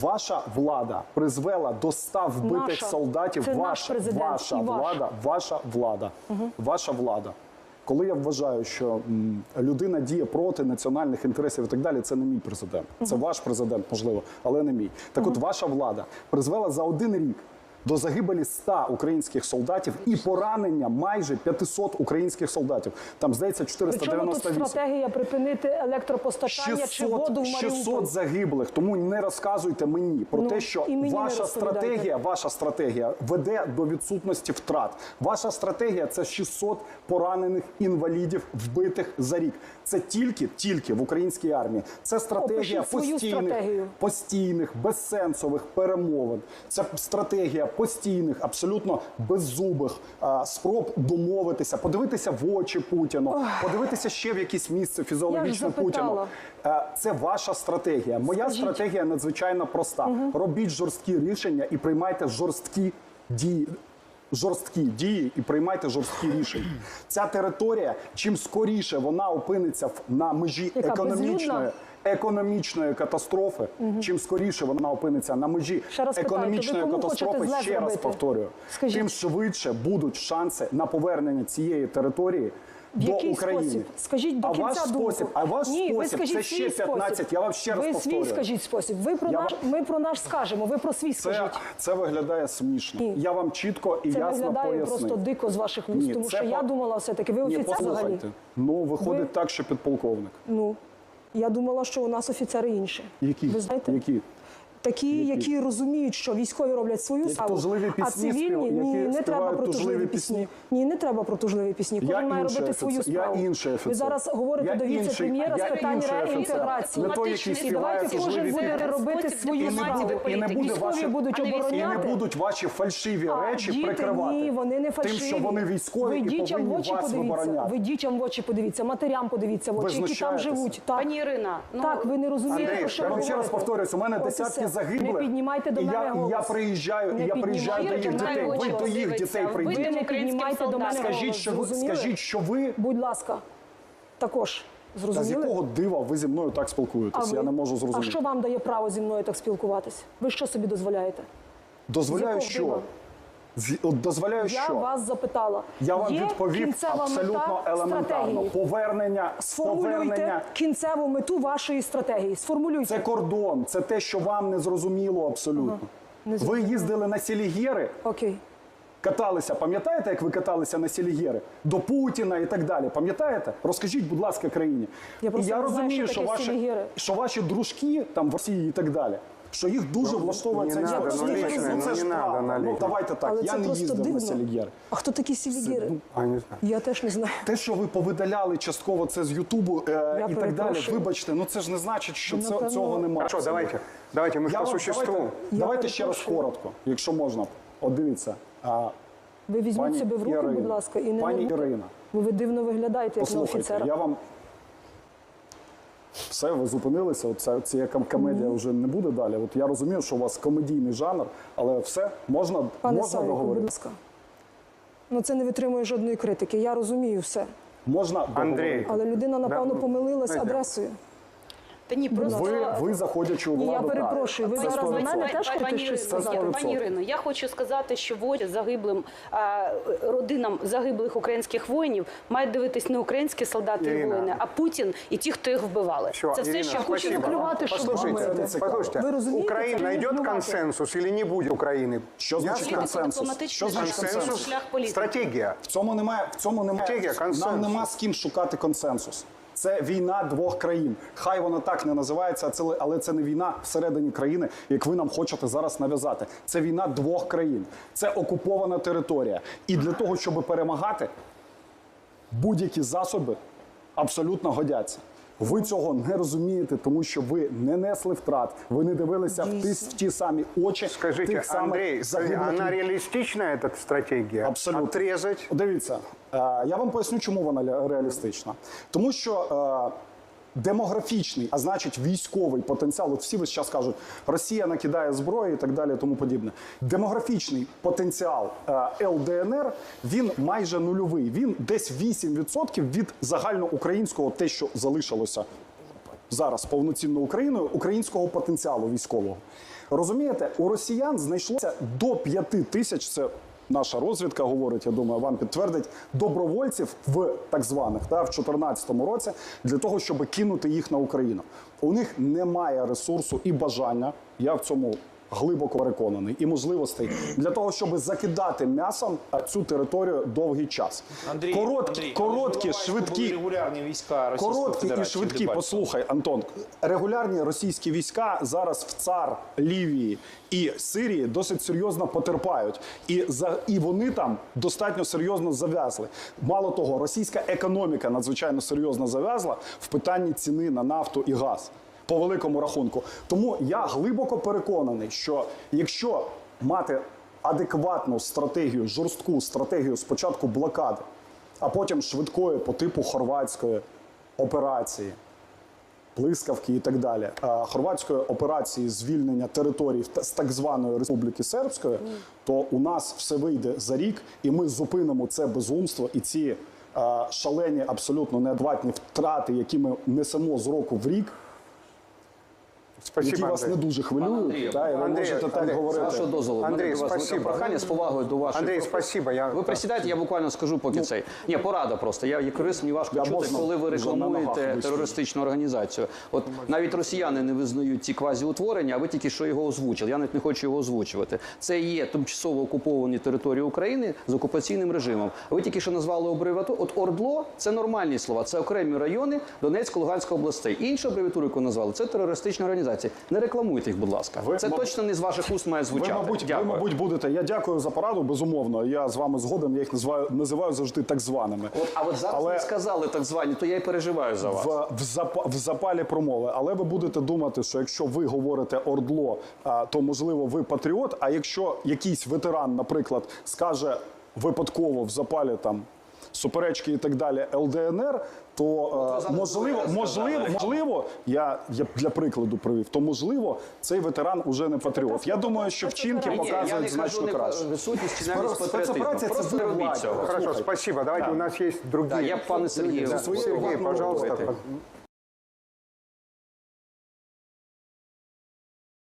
Ваша влада призвела до ста вбитих Наша. солдатів. Це наш ваша, президент ваша і ваш. влада, ваша влада, ваша влада. Коли я вважаю, що м, людина діє проти національних інтересів і так далі, це не мій президент. Це ваш президент, можливо, але не мій. Так от ваша влада призвела за один рік до загибелі 100 українських солдатів і поранення майже 500 українських солдатів. Там здається Причому тут 498. стратегія припинити електропостачання чи воду в 600, Маріуполі? 600 загиблих. Тому не розказуйте мені про Ну, те, що ваша стратегія, ваша стратегія веде до відсутності втрат. Ваша стратегія це 600 поранених інвалідів, вбитих за рік. Це тільки тільки в українській армії. Це стратегія постійних, постійних, безсенсових перемовин. Це стратегія постійних, абсолютно беззубих спроб домовитися, подивитися в очі Путіну, подивитися ще в якесь місце фізіологічно Путіну. Е, Це ваша стратегія. Моя Скажіть. стратегія надзвичайно проста. Робіть жорсткі рішення і приймайте жорсткі дії. Жорсткі дії і приймайте жорсткі рішення. Ця територія, чим скоріше вона опиниться на межі Яка, економічної, економічної катастрофи, чим скоріше вона опиниться на межі економічної питаю, катастрофи, ще зробити? раз повторюю, Скажіть. тим швидше будуть шанси на повернення цієї території В до який України. спосіб? Скажіть до а кінця ваш думку. спосіб, а ваш Ні, ви спосіб скажіть це свій ще 15. спосіб. Я вам ще раз ви повторюю. свій скажіть спосіб. Ви про Я наш, вам- ми про наш скажемо. Ви про свій Це, скажіть. це виглядає смішно. Ні. Я вам чітко і Це ясно виглядає пояснив. просто дико з ваших вуст, Ні, тому це що я по- думала все-таки, ви Ні, офіцер взагалі. послухайте. Ну, виходить Ви- так, що підполковник. Ну, я думала, що у нас офіцери інші. Які? Ви знаєте? Які? Такі, які розуміють, що військові роблять свою справу, а цивільні ні, не треба співають про тужливі тужливі пісні. Ні, не треба про тужливі пісні. Кожен має робити свою справу. Я інший офіцер. Ви зараз говорите до віце-прем'єра з питань реінтеграції. Який І давайте кожен буде робити свою справу. І не буде політики. Військові будуть військові. І не будуть ваші фальшиві речі прикривати. Ні, вони не фальшиві. Тим, що вони військові і дітям повинні очі вас подивіться. вибороняти. Ви дітям в очі подивіться, матерям подивіться в очі, які там живуть. Пані Ірина, ну так ви не розумієте, про що я вам ще раз говорите. у мене десятки. Загиблих. Не піднімайте до і мене я, і голос. я приїжджаю, Не і я приїжджаю до їх дітей. Ви до їх дітей прийдете. прийдіть. Ви не піднімайте до мене. Скажіть, голос. що ви Зрозуміли? скажіть, що ви Будь ласка, також та з якого дива ви зі мною так спілкуєтесь? Я не можу зрозуміти. А що вам дає право зі мною так спілкуватись? Ви що собі дозволяєте? Дозволяю, що дива? Дозволяю, Я що вас запитала. я вам Є відповів абсолютно елементарно. стратегії? Повернення, Сформулюйте повернення. кінцеву мету вашої стратегії. Сформулюйте. Це кордон, це те, що вам не зрозуміло абсолютно. Не Ви їздили на Селігєри, Окей. каталися. Пам'ятаєте, як ви каталися на Селігєри? До Путіна і так далі. Пам'ятаєте? Розкажіть, будь ласка, країні. Я і я не знаю, розумію, що що, ваші, що ваші дружки там в Росії і так далі. Що їх дуже влаштовує ця надо, історія. ну, Ну, це ну, ж не надо правда. Ну, давайте так. Але я це не просто їздив дивно. на Селігєри. А хто такі сілігіри? А, не знаю. Я теж не знаю. Те, що ви повидаляли частково це з Ютубу е, і так далі, перепрошую. вибачте, ну це ж не значить, що це, Напевно- цього немає. Хорошо, давайте. Давайте мы Я по вам- существу. Давайте, давайте ще раз перепрошую. коротко, якщо можна. От дивіться, а, Ви візьміть Пані себе в руки, будь ласка, і не пані нервуйте. Ірина. Бо ви дивно виглядаєте, як на послухайте, офіцера. я вам. Все, ви зупинилися. От ця, ця ком- комедія вже не буде далі. От я розумію, що у вас комедійний жанр, але все можна, Пане можна Савіку, будь ласка. Ну це не витримує жодної критики. Я розумію все. Можна Андрій. договорити. Але людина, напевно, помилилась адресою. Та ні, просто Ви, ви заходячи у Ні, я перепрошую, ви зараз 100%. мене теж Пані хочете щось сказати? я- 100%. Пані Ірино, я хочу сказати, що воді загиблим родинам загиблих українських воїнів мають дивитись не українські солдати і воїни, а Путін і ті, хто їх вбивали. Всё, Це все, Ирина, що я хочу заклювати, щоб Послушайте, Ви розумієте, найдет відбувати. консенсус или не будет Украины? Що значить консенсус? Що значить шлях. консенсус? Шлях політики. Стратегия. В цьому немає, в цьому немає. Нам нема з ким шукати консенсус. Це війна двох країн. Хай вона так не називається, але це не війна всередині країни, як ви нам хочете зараз нав'язати. Це війна двох країн. Це окупована територія. І для того, щоб перемагати, будь-які засоби абсолютно годяться. Ви цього не розумієте, тому що ви не несли втрат, ви не дивилися в ті, в ті самі очі Скажіть, тих самих скажите, загиблих она людей. реалистична, эта стратегия? Абсолютно. Отрезать? Дивіться, е, я вам поясню, чому вона ля- реалістична. Тому що е, демографічний, а значить військовий потенціал, от всі весь час кажуть, Росія накидає зброю і так далі, тому подібне. Демографічний потенціал е, ЛДНР він майже нульовий. Він десь 8% від загальноукраїнського, те, що залишилося зараз повноцінною Україною, українського потенціалу військового. Розумієте, у росіян знайшлося до п'яти тисяч. Це наша розвідка говорить, я думаю, вам підтвердить добровольців в так званих та в 2014 році для того, щоб кинути їх на Україну. У них немає ресурсу і бажання. Я в цьому глибоко переконаний і можливостей для того, щоб закидати м'ясом цю територію довгий час. Андрій, короткі, Андрій, короткі, але швидкі. регулярні війська Російської Короткі і Федерації швидкі, послухай, Антон. Регулярні російські війська зараз в цар Лівії і Сирії досить серйозно потерпають, і за і вони там достатньо серйозно зав'язли. Мало того, російська економіка надзвичайно серйозно зав'язла в питанні ціни на нафту і газ по великому рахунку. Тому я глибоко переконаний, що якщо мати адекватну стратегію, жорстку стратегію спочатку блокади, а потім швидкої по типу хорватської операції, блискавки і так далі. Хорватської операції звільнення територій з так званої Республіки Сербської, то у нас все вийде за рік, і ми зупинимо це безумство і ці шалені, абсолютно неадекватні втрати, які ми несемо з року в рік, які Спасибо, вас не дуже хвилюють. Та, і ви Андрій, можете так Андрій, З говорити. вашого дозволу, Андрій, до вас велике спасибо. прохання з повагою до вашої Андрей, професії. спасибо. Я... Ви присідайте, я буквально скажу поки цей. Ні, порада просто. Я як юрист, мені важко Я чути, можна коли ви вже на ногах рекламуєте терористичну організацію. От навіть росіяни не визнають ці квазіутворення, а ви тільки що його озвучили. Я навіть не хочу його озвучувати. Це є тимчасово окуповані території України з окупаційним режимом. Ви тільки що назвали абревіатуру. От Ордло це нормальні слова, це окремі райони Донецької, Луганської областей. Іншу абревіатуру, яку назвали, це терористичні організації. Не рекламуйте їх, будь ласка. Ви, це мабуть, точно не з ваших уст має Ви, звучати. мабуть, ви, мабуть, будете. Я дякую за пораду, безумовно. Я з вами згоден, я їх називаю, називаю завжди так званими. От, а от зараз Але- не сказали так звані, то я і переживаю за вас. в, в, запа, в запалі промови. Але ви будете думати, що якщо ви говорите ордло, то можливо ви патріот. А якщо якийсь ветеран, наприклад, скаже випадково в запалі там. Суперечки і так далі ЛДНР, то е, можливо, можливо, можливо, я, я для прикладу привів, то можливо цей ветеран уже не патріот. Я думаю, що вчинки показують значно краще. чи навіть патріотизму. це Просто ви робіть цього. Хорошо, спасибо. Давайте, у нас є другі. Да, я б, пане Сергію, Сергій, пожалуйста.